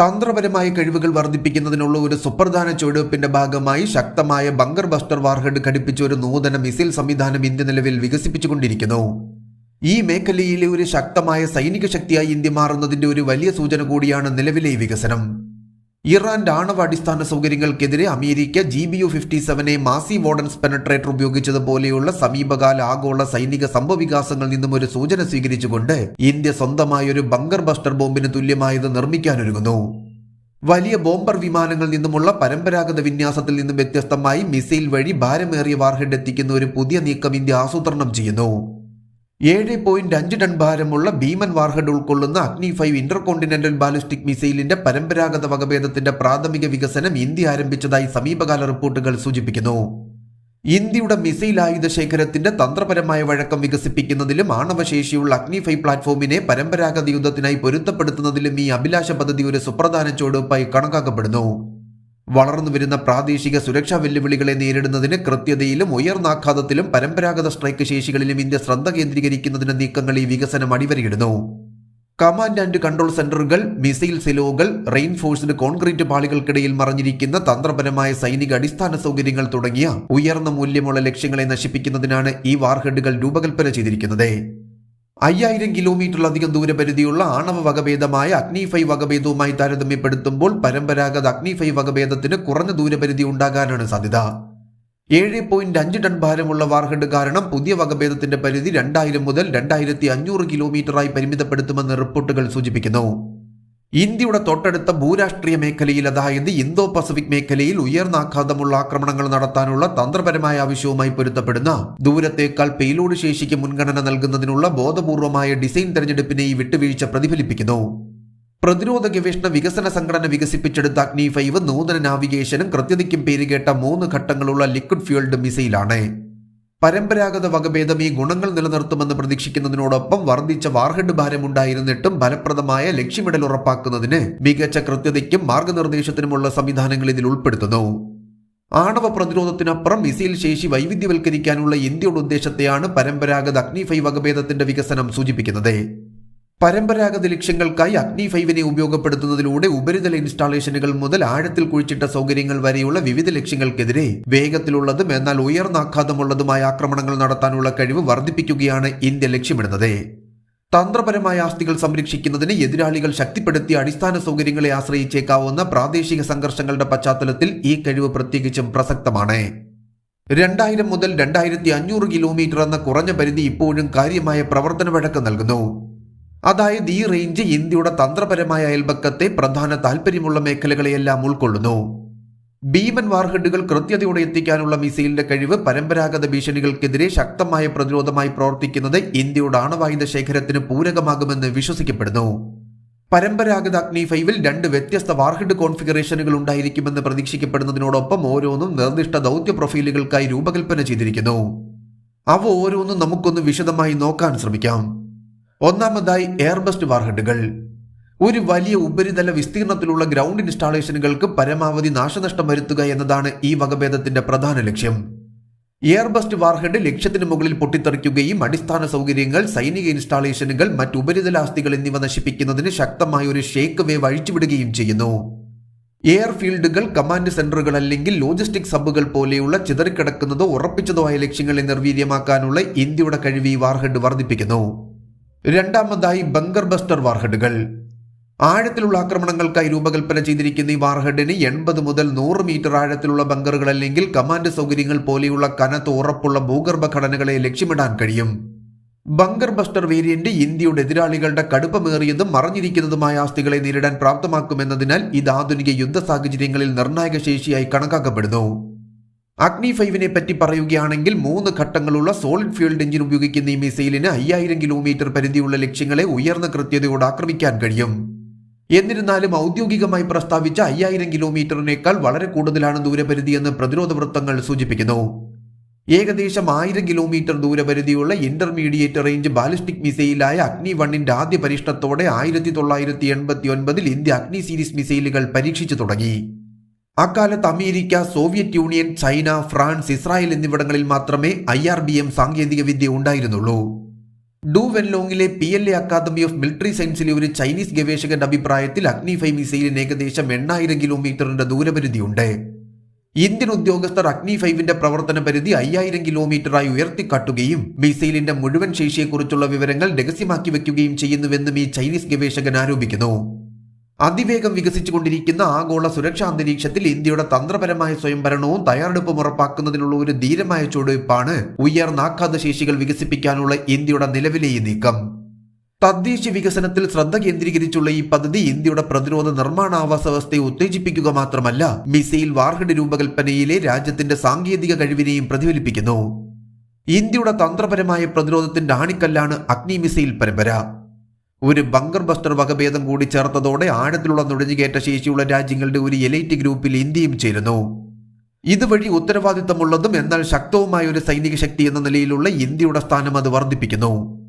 തന്ത്രപരമായ കഴിവുകൾ വർദ്ധിപ്പിക്കുന്നതിനുള്ള ഒരു സുപ്രധാന ചുവടുവെപ്പിന്റെ ഭാഗമായി ശക്തമായ ബങ്കർ ബസ്റ്റർ വാർഹെഡ് ഘടിപ്പിച്ച ഒരു നൂതന മിസൈൽ സംവിധാനം ഇന്ത്യ നിലവിൽ വികസിപ്പിച്ചുകൊണ്ടിരിക്കുന്നു. ഈ മേഖലയിലെ ഒരു ശക്തമായ സൈനിക ശക്തിയായി ഇന്ത്യ മാറുന്നതിന്റെ ഒരു വലിയ സൂചന കൂടിയാണ് നിലവിലെ വികസനം. ഇറാന്റെ ആണവ അടിസ്ഥാന സൗകര്യങ്ങൾക്കെതിരെ America G B U fifty സെവനെ massive ordnance penetrator ഉപയോഗിച്ചതുപോലെയുള്ള സമീപകാല ആഗോള സൈനിക സംഭവവികാസങ്ങളിൽ നിന്നും ഒരു സൂചന സ്വീകരിച്ചുകൊണ്ട് ഇന്ത്യ സ്വന്തമായ ഒരു ബങ്കർ ബസ്റ്റർ ബോംബിന് തുല്യമായത് നിർമ്മിക്കാനൊരുങ്ങുന്നു. വലിയ ബോംബർ വിമാനങ്ങളിൽ നിന്നുമുള്ള പരമ്പരാഗത വിന്യാസത്തിൽ നിന്നും വ്യത്യസ്തമായി മിസൈൽ വഴി ഭാരമേറിയ വാർഹെഡ് എത്തിക്കുന്ന ഒരു പുതിയ നീക്കം ഇന്ത്യ ആസൂത്രണം ചെയ്യുന്നു. ഏഴ് പോയിന്റ് അഞ്ച് ടൺ ഭാരമുള്ള ഭീമൻ വാർഹഡ് ഉൾക്കൊള്ളുന്ന അഗ്നി ഫൈവ് ഇന്റർകോണ്ടിനെന്റൽ ബാലിസ്റ്റിക് മിസൈലിന്റെ പരമ്പരാഗത വകഭേദത്തിന്റെ പ്രാഥമിക വികസനം ഇന്ത്യ ആരംഭിച്ചതായി സമീപകാല റിപ്പോർട്ടുകൾ സൂചിപ്പിക്കുന്നു. ഇന്ത്യയുടെ മിസൈൽ ആയുധ ശേഖരത്തിന്റെ തന്ത്രപരമായ വഴക്കം വികസിപ്പിക്കുന്നതിലും ആണവശേഷിയുള്ള അഗ്നി ഫൈവ് പ്ലാറ്റ്ഫോമിനെ പരമ്പരാഗത യുദ്ധത്തിനായി പൊരുത്തപ്പെടുത്തുന്നതിലും ഈ അഭിലാഷ പദ്ധതി ഒരു സുപ്രധാന ചുവടുവയ്പായി കണക്കാക്കപ്പെടുന്നു. വളർന്നു വരുന്ന പ്രാദേശിക സുരക്ഷാ വെല്ലുവിളികളെ നേരിടുന്നതിന് കൃത്യതയിലും ഉയർന്നാഘാതത്തിലും പരമ്പരാഗത സ്ട്രൈക്ക് ശേഷികളിലും ഇന്ത്യ ശ്രദ്ധ കേന്ദ്രീകരിക്കുന്നതിന് നീക്കങ്ങൾ ഈ വികസനം അടിവരയിടുന്നു. കമാൻഡ് ആൻഡ് കൺട്രോൾ സെന്ററുകൾ മിസൈൽ സിലോകൾ റെയിൻഫോഴ്സ്ഡ് കോൺക്രീറ്റ് പാളികൾക്കിടയിൽ മറഞ്ഞിരിക്കുന്ന തന്ത്രപരമായ സൈനിക അടിസ്ഥാന സൗകര്യങ്ങൾ തുടങ്ങിയ ഉയർന്ന മൂല്യമുള്ള ലക്ഷ്യങ്ങളെ നശിപ്പിക്കുന്നതിനാണ് ഈ വാർഹെഡുകൾ രൂപകൽപ്പന ചെയ്തിരിക്കുന്നത്. അയ്യായിരം കിലോമീറ്ററിലധികം ദൂരപരിധിയുള്ള ആണവ വകഭേദമായ അഗ്നിഫൈ വകഭേദവുമായി താരതമ്യപ്പെടുത്തുമ്പോൾ പരമ്പരാഗത അഗ്നിഫൈ വകഭേദത്തിന് കുറഞ്ഞ ദൂരപരിധി ഉണ്ടാകാനാണ് സാധ്യത. ഏഴ് പോയിന്റ് അഞ്ച് ടൺ ഭാരമുള്ള വാർഹെഡ് കാരണം പുതിയ വകഭേദത്തിന്റെ പരിധി രണ്ടായിരം മുതൽ രണ്ടായിരത്തി അഞ്ഞൂറ് കിലോമീറ്ററായി പരിമിതപ്പെടുത്തുമെന്ന് റിപ്പോർട്ടുകൾ സൂചിപ്പിക്കുന്നു. ഇന്ത്യയുടെ തൊട്ടടുത്ത ഭൂരാഷ്ട്രീയ മേഖലയിൽ അതായത് ഇന്തോ പസഫിക് മേഖലയിൽ ഉയർന്ന ആഘാതമുള്ള ആക്രമണങ്ങൾ നടത്താനുള്ള തന്ത്രപരമായ ആവശ്യവുമായി പൊരുത്തപ്പെടുന്ന ദൂരത്തേക്കാൾ പെയിലോട് ശേഷിക്ക് മുൻഗണന നൽകുന്നതിനുള്ള ബോധപൂർവമായ ഡിസൈൻ തെരഞ്ഞെടുപ്പിനെ ഈ വിട്ടുവീഴ്ച പ്രതിഫലിപ്പിക്കുന്നു. പ്രതിരോധ ഗവേഷണ വികസന സംഘടന വികസിപ്പിച്ചെടുത്ത അഗ്നി ഫൈവ് നൂതന നാവിഗേഷനും കൃത്യതയ്ക്കും പേരുകേട്ട മൂന്ന് ഘട്ടങ്ങളുള്ള ലിക്വിഡ് ഫ്യൂൾഡ് മിസൈലാണ്. പരമ്പരാഗത വകഭേദം ഈ ഗുണങ്ങൾ നിലനിർത്തുമെന്ന് പ്രതീക്ഷിക്കുന്നതിനോടൊപ്പം വർദ്ധിച്ച വാർഹെഡ് ഭാരമുണ്ടായിരുന്നിട്ടും ഫലപ്രദമായ ലക്ഷ്യമിടൽ ഉറപ്പാക്കുന്നതിന് മികച്ച കൃത്യതയ്ക്കും മാർഗനിർദ്ദേശത്തിനുമുള്ള സംവിധാനങ്ങൾ ഇതിൽ ഉൾപ്പെടുത്തുന്നു. ആണവ പ്രതിരോധത്തിനപ്പുറം മിസൈൽ ശേഷി വൈവിധ്യവൽക്കരിക്കാനുള്ള ഇന്ത്യയുടെ ഉദ്ദേശത്തെയാണ് പരമ്പരാഗത അഗ്നിഫൈ വകഭേദത്തിന്റെ വികസനം സൂചിപ്പിക്കുന്നത്. പരമ്പരാഗത ലക്ഷ്യങ്ങൾക്കായി അഗ്നി ഫൈവിനെ ഉപയോഗപ്പെടുത്തുന്നതിലൂടെ ഉപരിതല ഇൻസ്റ്റാളേഷനുകൾ മുതൽ ആഴത്തിൽ കുഴിച്ചിട്ട സൗകര്യങ്ങൾ വരെയുള്ള വിവിധ ലക്ഷ്യങ്ങൾക്കെതിരെ വേഗത്തിലുള്ളതും എന്നാൽ ഉയർന്ന ആഘാതമുള്ളതുമായ ആക്രമണങ്ങൾ നടത്താനുള്ള കഴിവ് വർദ്ധിപ്പിക്കുകയാണ് ഇന്ത്യ ലക്ഷ്യമിടുന്നത്. തന്ത്രപരമായ ആസ്തികൾ സംരക്ഷിക്കുന്നതിന് എതിരാളികൾ ശക്തിപ്പെടുത്തിയ അടിസ്ഥാന സൗകര്യങ്ങളെ ആശ്രയിച്ചേക്കാവുന്ന പ്രാദേശിക സംഘർഷങ്ങളുടെ പശ്ചാത്തലത്തിൽ ഈ കഴിവ് പ്രത്യേകിച്ചും പ്രസക്തമാണ്. രണ്ടായിരം മുതൽ രണ്ടായിരത്തി അഞ്ഞൂറ് കിലോമീറ്റർ എന്ന കുറഞ്ഞ പരിധി ഇപ്പോഴും കാര്യമായ പ്രവർത്തന വഴക്കം നൽകുന്നു. അതായത് ഈ റേഞ്ച് ഇന്ത്യയുടെ തന്ത്രപരമായ അയൽപക്കത്തെ പ്രധാന താൽപ്പര്യമുള്ള മേഖലകളെയെല്ലാം ഉൾക്കൊള്ളുന്നു. ഭീമൻ വാർഹെഡുകൾ കൃത്യതയോടെ എത്തിക്കാനുള്ള മിസൈലിന്റെ കഴിവ് പരമ്പരാഗത ഭീഷണികൾക്കെതിരെ ശക്തമായ പ്രതിരോധമായി പ്രവർത്തിക്കുന്നത് ഇന്ത്യയുടെ ആണവായുധ ശേഖരത്തിന് പൂരകമാകുമെന്ന് വിശ്വസിക്കപ്പെടുന്നു. പരമ്പരാഗത അഗ്നി ഫൈവിൽ രണ്ട് വ്യത്യസ്ത വാർഹെഡ് കോൺഫിഗറേഷനുകൾ ഉണ്ടായിരിക്കുമെന്ന് പ്രതീക്ഷിക്കപ്പെടുന്നതിനോടൊപ്പം ഓരോന്നും നിർദ്ദിഷ്ട ദൗത്യ പ്രൊഫൈലുകൾക്കായി രൂപകൽപ്പന ചെയ്തിരിക്കുന്നു. അവ ഓരോന്നും നമുക്കൊന്ന് വിശദമായി നോക്കാൻ ശ്രമിക്കാം. ഒന്നാമതായി എയർബസ്റ്റ് വാർഹെഡുകൾ. ഒരു വലിയ ഉപരിതല വിസ്തീർണത്തിലുള്ള ഗ്രൗണ്ട് ഇൻസ്റ്റാളേഷനുകൾക്ക് പരമാവധി നാശനഷ്ടം വരുത്തുക എന്നതാണ് ഈ വകഭേദത്തിന്റെ പ്രധാന ലക്ഷ്യം. എയർബസ്റ്റ് വാർഹെഡ് ലക്ഷ്യത്തിന് മുകളിൽ പൊട്ടിത്തെറിക്കുകയും അടിസ്ഥാന സൗകര്യങ്ങൾ സൈനിക ഇൻസ്റ്റാളേഷനുകൾ മറ്റ് ഉപരിതല ആസ്തികൾ എന്നിവ നശിപ്പിക്കുന്നതിന് ശക്തമായ ഒരു ഷേക്ക് വേവ് അഴിച്ചുവിടുകയും ചെയ്യുന്നു. എയർഫീൽഡുകൾ കമാൻഡ് സെന്ററുകൾ അല്ലെങ്കിൽ ലോജിസ്റ്റിക് സബുകൾ പോലെയുള്ള ചിതറിക്കിടക്കുന്നതോ ഉറപ്പിച്ചതോ ആയ ലക്ഷ്യങ്ങളെ നിർവീര്യമാക്കാനുള്ള ഇന്ത്യയുടെ കഴിവ് ഈ വാർഹെഡ് വർദ്ധിപ്പിക്കുന്നു. രണ്ടാമതായി ബങ്കർ ബസ്റ്റർ വാർഹെഡുകൾ. ആഴത്തിലുള്ള ആക്രമണങ്ങൾക്കായി രൂപകൽപ്പന ചെയ്തിരിക്കുന്ന ഈ വാർഹെഡിന് എൺപത് മുതൽ നൂറ് മീറ്റർ ആഴത്തിലുള്ള ബങ്കറുകൾ അല്ലെങ്കിൽ കമാൻഡ് സൗകര്യങ്ങൾ പോലെയുള്ള കനത്ത ഉറപ്പുള്ള ഭൂഗർഭ ഘടനകളെ ലക്ഷ്യമിടാൻ കഴിയും. ബങ്കർ ബസ്റ്റർ വേരിയന്റ് ഇന്ത്യയുടെ എതിരാളികളുടെ കടുപ്പമേറിയതും മറഞ്ഞിരിക്കുന്നതുമായ ആസ്തികളെ നേരിടാൻ പ്രാപ്തമാക്കുമെന്നതിനാൽ ഇത് ആധുനിക യുദ്ധ സാഹചര്യങ്ങളിൽ നിർണായക ശേഷിയായി കണക്കാക്കപ്പെടുന്നു. അഗ്നി ഫൈവിനെ പറ്റി പറയുകയാണെങ്കിൽ മൂന്ന് ഘട്ടങ്ങളുള്ള സോളിഡ് ഫ്യൂൾഡ് എഞ്ചിൻ ഉപയോഗിക്കുന്ന ഈ മിസൈലിന് അയ്യായിരം കിലോമീറ്റർ പരിധിയുള്ള ലക്ഷ്യങ്ങളെ ഉയർന്ന കൃത്യതയോടെ ആക്രമിക്കാൻ കഴിയും. എന്നിരുന്നാലും ഔദ്യോഗികമായി പ്രസ്താവിച്ച അയ്യായിരം കിലോമീറ്ററിനേക്കാൾ വളരെ കൂടുതലാണ് ദൂരപരിധി എന്ന് പ്രതിരോധ വൃത്തങ്ങൾ സൂചിപ്പിക്കുന്നു. ഏകദേശം ആയിരം കിലോമീറ്റർ ദൂരപരിധിയുള്ള ഇന്റർമീഡിയറ്റ് റേഞ്ച് ബാലിസ്റ്റിക് മിസൈലായ അഗ്നി വണ്ണിന്റെ ആദ്യ പരീക്ഷണത്തോടെ ആയിരത്തി തൊള്ളായിരത്തി എൺപത്തി ഒൻപതിൽ ഇന്ത്യ അഗ്നി സീരീസ് മിസൈലുകൾ പരീക്ഷിച്ചു തുടങ്ങി. അക്കാലത്ത് America Soviet Union China France Israel എന്നിവിടങ്ങളിൽ മാത്രമേ ഐ ആർ ബി എം സാങ്കേതിക വിദ്യ ഉണ്ടായിരുന്നുള്ളൂ. Do വെൻലോങ്ങിലെ P L A Academy of Military സയൻസിലെ ഒരു ചൈനീസ് ഗവേഷകന്റെ അഭിപ്രായത്തിൽ അഗ്നിഫൈ മിസൈലിന് ഏകദേശം എണ്ണായിരം കിലോമീറ്ററിന്റെ ദൂരപരിധിയുണ്ട്. ഇന്ത്യൻ ഉദ്യോഗസ്ഥർ അഗ്നി ഫൈവിന്റെ പ്രവർത്തന പരിധി അയ്യായിരം കിലോമീറ്ററായി ഉയർത്തിക്കാട്ടുകയും മിസൈലിന്റെ മുഴുവൻ ശേഷിയെക്കുറിച്ചുള്ള വിവരങ്ങൾ രഹസ്യമാക്കി വയ്ക്കുകയും ചെയ്യുന്നുവെന്നും ഈ ചൈനീസ് ഗവേഷകൻ ആരോപിക്കുന്നു. അതിവേഗം വികസിച്ചുകൊണ്ടിരിക്കുന്ന ആഗോള സുരക്ഷാ അന്തരീക്ഷത്തിൽ ഇന്ത്യയുടെ തന്ത്രപരമായ സ്വയംഭരണവും തയ്യാറെടുപ്പും ഉറപ്പാക്കുന്നതിനുള്ള ഒരു ധീരമായ ചുവടുവയ്പ്പാണ് ഉയർന്ന ആഘാത ശേഷികൾ വികസിപ്പിക്കാനുള്ള ഇന്ത്യയുടെ നിലവിലെ ഈ നീക്കം. തദ്ദേശ വികസനത്തിൽ ശ്രദ്ധ കേന്ദ്രീകരിച്ചുള്ള ഈ പദ്ധതി ഇന്ത്യയുടെ പ്രതിരോധ നിർമ്മാണ ആവാസ വ്യവസ്ഥയെ ഉത്തേജിപ്പിക്കുക മാത്രമല്ല മിസൈൽ വാർഹഡ് രൂപകൽപ്പനയിലെ രാജ്യത്തിന്റെ സാങ്കേതിക കഴിവിനെയും പ്രതിഫലിപ്പിക്കുന്നു. ഇന്ത്യയുടെ തന്ത്രപരമായ പ്രതിരോധത്തിന്റെ ആണിക്കല്ലാണ് അഗ്നി മിസൈൽ പരമ്പര. ഒരു ബങ്കർ ബസ്റ്റർ വകഭേദം കൂടി ചേർത്തതോടെ ആഴത്തിലുള്ള നുഴഞ്ഞുകയറ്റ ശേഷിയുള്ള രാജ്യങ്ങളുടെ ഒരു എലൈറ്റ് ഗ്രൂപ്പിൽ ഇന്ത്യയും ചേരുന്നു. ഇതുവഴി ഉത്തരവാദിത്തമുള്ളതും എന്നാൽ ശക്തവുമായ ഒരു സൈനിക ശക്തി എന്ന നിലയിലുള്ള ഇന്ത്യയുടെ സ്ഥാനം അത് വർദ്ധിപ്പിക്കുന്നു.